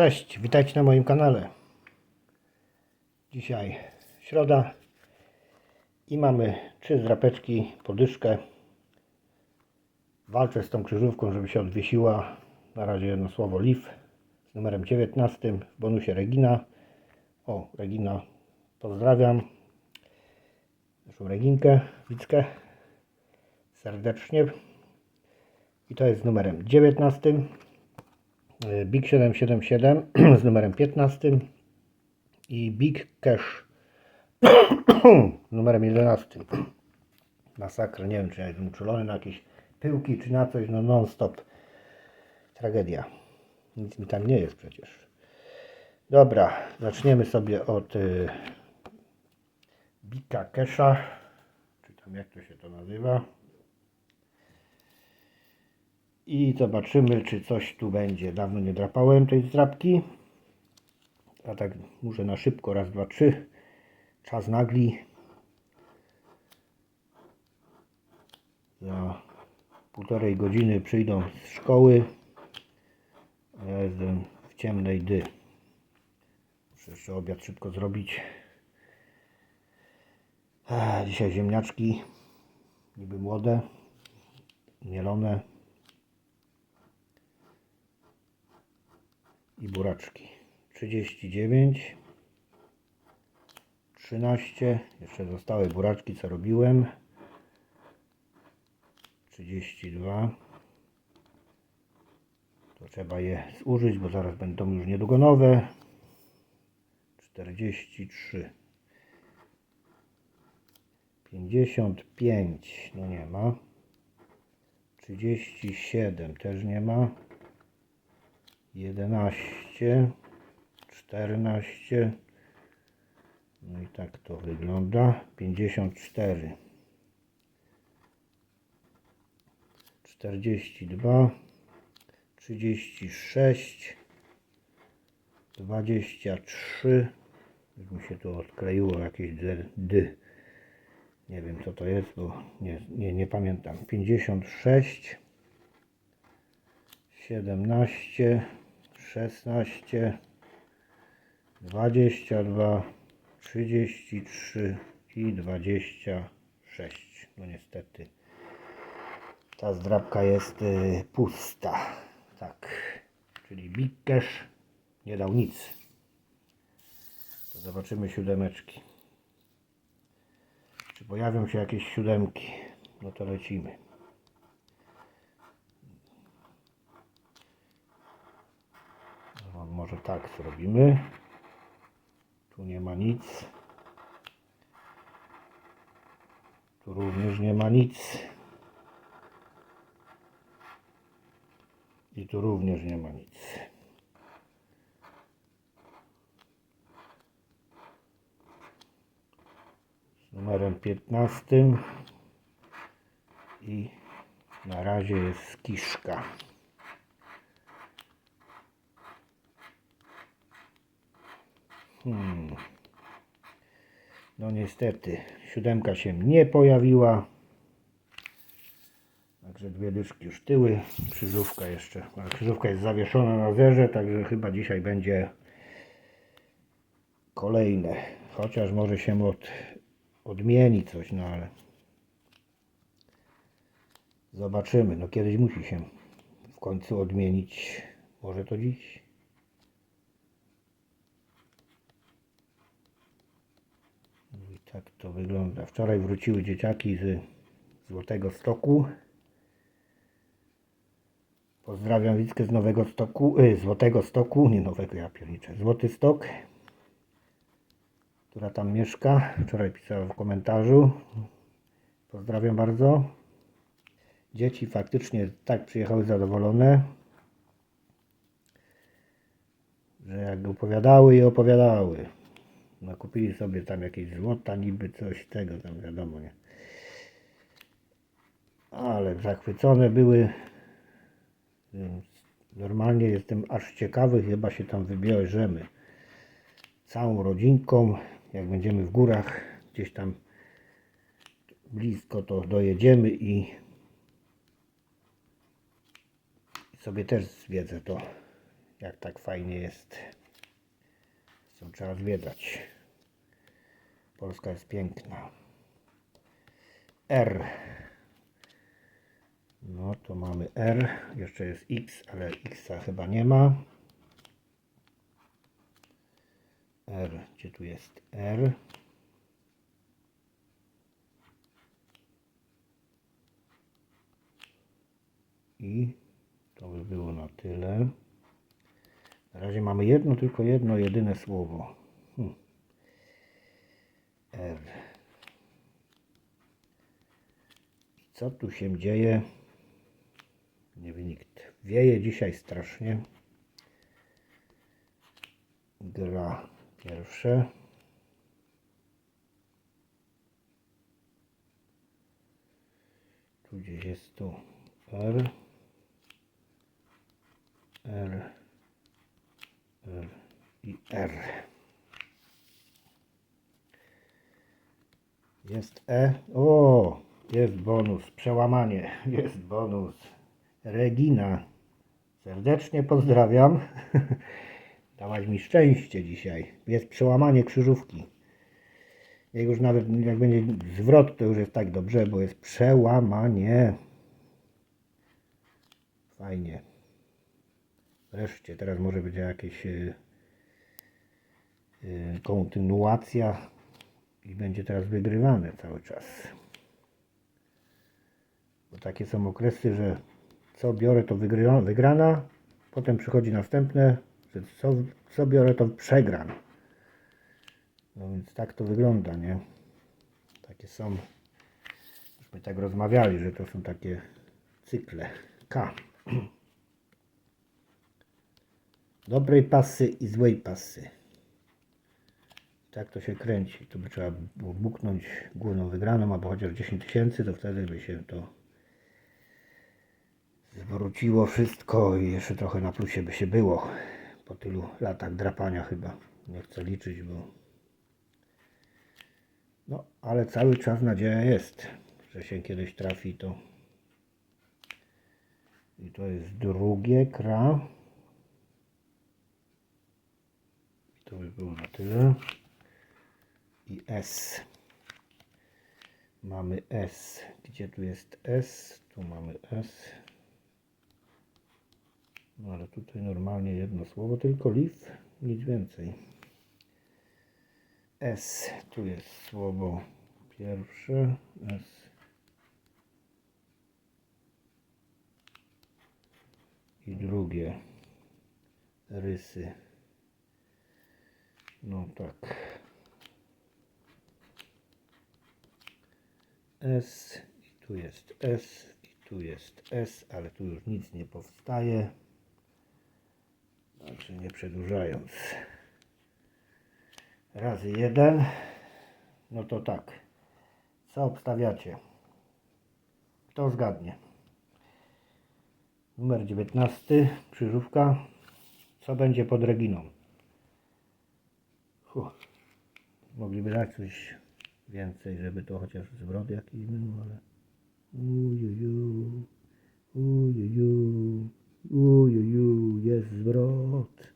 Cześć, witajcie na moim kanale. Dzisiaj środa i mamy trzy zdrapeczki, podyszkę. Walczę z tą krzyżówką, żeby się odwiesiła. Na razie jedno słowo LIF z numerem 19 w bonusie Regina. O, Regina, pozdrawiam. Naszą Reginkę, Wickę serdecznie. I to jest numerem 19. Big 777 z numerem 15 i Big Cash numerem 11. Masakra, nie wiem czy ja jestem uczulony na jakieś pyłki czy na coś, no non stop. Tragedia. Nic mi tam nie jest przecież. Dobra, zaczniemy sobie od y, Bika Casha, czy tam jak to się to nazywa. I zobaczymy, czy coś tu będzie. Dawno nie drapałem tej zdrapki. A tak muszę na szybko, raz, dwa, trzy. Czas nagli. Za półtorej godziny przyjdą z szkoły. Ja jestem w ciemnej dy. Muszę jeszcze obiad szybko zrobić. Dzisiaj ziemniaczki. Niby młode. Mielone. I buraczki. 39 13 jeszcze zostały buraczki co robiłem. 32 to trzeba je zużyć bo zaraz będą już niedługo nowe. 43 55 no nie ma. 37 też nie ma 11, 14, no i tak to wygląda, 54, 42, 36, 23, już mi się tu odkleiło jakieś d, d. nie wiem co to jest, bo nie, nie, nie pamiętam, 56, 17, 16, 22, 33 i 26. No niestety ta zdrabka jest y, pusta. Tak, czyli Big nie dał nic. To zobaczymy siódemeczki. Czy pojawią się jakieś siódemki? No to lecimy. No, może tak zrobimy. Tu nie ma nic. Tu również nie ma nic. I tu również nie ma nic. Z numerem 15 i na razie jest kiszka. Hmm. No niestety, siódemka się nie pojawiła. Także dwie dyszki już tyły. Krzyżówka jeszcze. Krzyżówka jest zawieszona na zerze, także chyba dzisiaj będzie kolejne. Chociaż może się od, odmieni coś, no ale zobaczymy. No kiedyś musi się w końcu odmienić. Może to dziś? No i tak to wygląda. Wczoraj wróciły dzieciaki z Złotego Stoku. Pozdrawiam Wickę z Nowego Stoku, y, Złotego Stoku, nie Nowego, ja pierniczę, Złoty Stok, która tam mieszka. Wczoraj pisała w komentarzu. Pozdrawiam bardzo. Dzieci faktycznie tak przyjechały zadowolone, że jak opowiadały i opowiadały. No kupili sobie tam jakieś złota, niby coś tego tam wiadomo, nie. Ale zachwycone były. Normalnie jestem aż ciekawy, chyba się tam wybierzemy całą rodzinką. Jak będziemy w górach, gdzieś tam blisko, to dojedziemy i sobie też zwiedzę to jak tak fajnie jest. Trzeba zwiedzać. Polska jest piękna. R. No to mamy R. Jeszcze jest X, ale X chyba nie ma. R. Gdzie tu jest R? I to by było na tyle. Na razie mamy jedno, tylko jedno, jedyne słowo. Hm. R. Co tu się dzieje? Nie wie nikt. Wieje dzisiaj strasznie. Gra pierwsze. Tu gdzieś jest tu R. R. R. Jest E. O, jest bonus. Przełamanie. Jest bonus. Regina. Serdecznie pozdrawiam. Dałaś mi szczęście dzisiaj. Jest przełamanie krzyżówki. Jak już nawet jak będzie zwrot, to już jest tak dobrze, bo jest przełamanie. Fajnie. Wreszcie, teraz może będzie jakieś y, kontynuacja i będzie teraz wygrywane cały czas. Bo takie są okresy, że co biorę to wygrywa, wygrana, potem przychodzi następne, że co, co biorę to przegram. No więc tak to wygląda, nie? Takie są, myśmy tak rozmawiali, że to są takie cykle K. Dobrej pasy i złej pasy. Tak to się kręci. To by trzeba było buknąć główną wygraną, albo chociaż 10 tysięcy, to wtedy by się to zwróciło wszystko i jeszcze trochę na plusie by się było. Po tylu latach drapania chyba. Nie chcę liczyć, bo... No, ale cały czas nadzieja jest, że się kiedyś trafi to. I to jest drugie kra. To by było na tyle. I S. Mamy S. Gdzie tu jest S? Tu mamy S. No ale tutaj normalnie jedno słowo, tylko leaf, nic więcej. S. Tu jest słowo pierwsze. S. I drugie. Rysy. No tak. S i tu jest S i tu jest S, ale tu już nic nie powstaje. Znaczy nie przedłużając. Razy jeden. No to tak. Co obstawiacie? Kto zgadnie? Numer 19, krzyżówka. Co będzie pod Reginą? Huh. Mogliby dać coś więcej, żeby to chociaż zwrot jakiś był, ale... Ujuju, ujuju, ujuju, jest zwrot.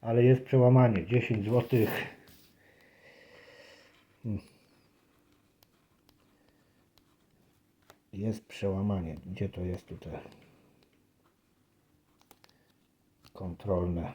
Ale jest przełamanie, 10 zł. Jest przełamanie. Gdzie to jest tutaj? Kontrolne.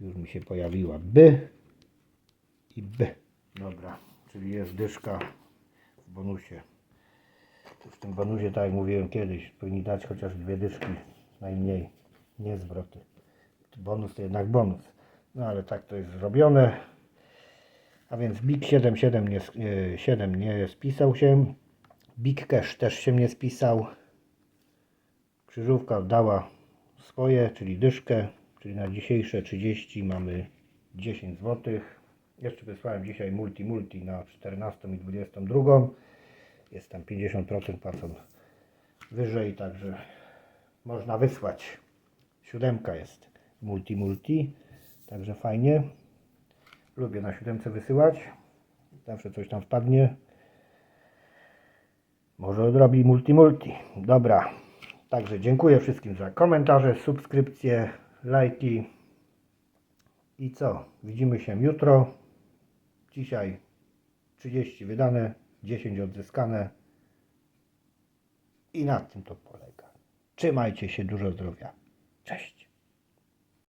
Już mi się pojawiła B i B. Dobra, czyli jest dyszka w bonusie. W tym bonusie, tak jak mówiłem kiedyś, powinni dać chociaż dwie dyszki najmniej, nie zwroty. Bonus to jednak bonus. No ale tak to jest zrobione. A więc Big 77 nie, nie, 7 nie spisał się. Big Cash też się nie spisał. Krzyżówka oddała swoje, czyli dyszkę, czyli na dzisiejsze 30 mamy 10 zł. Jeszcze wysłałem dzisiaj multi multi na 14 i 22. Jest tam 50% płacą wyżej, także można wysłać. Siódemka jest multi multi, także fajnie. Lubię na siódemce wysyłać. Zawsze coś tam wpadnie. Może odrobi multi multi. Dobra. Także dziękuję wszystkim za komentarze, subskrypcje, lajki. I co? Widzimy się jutro. Dzisiaj 30 wydane, 10 odzyskane. I na tym to polega. Trzymajcie się, dużo zdrowia. Cześć.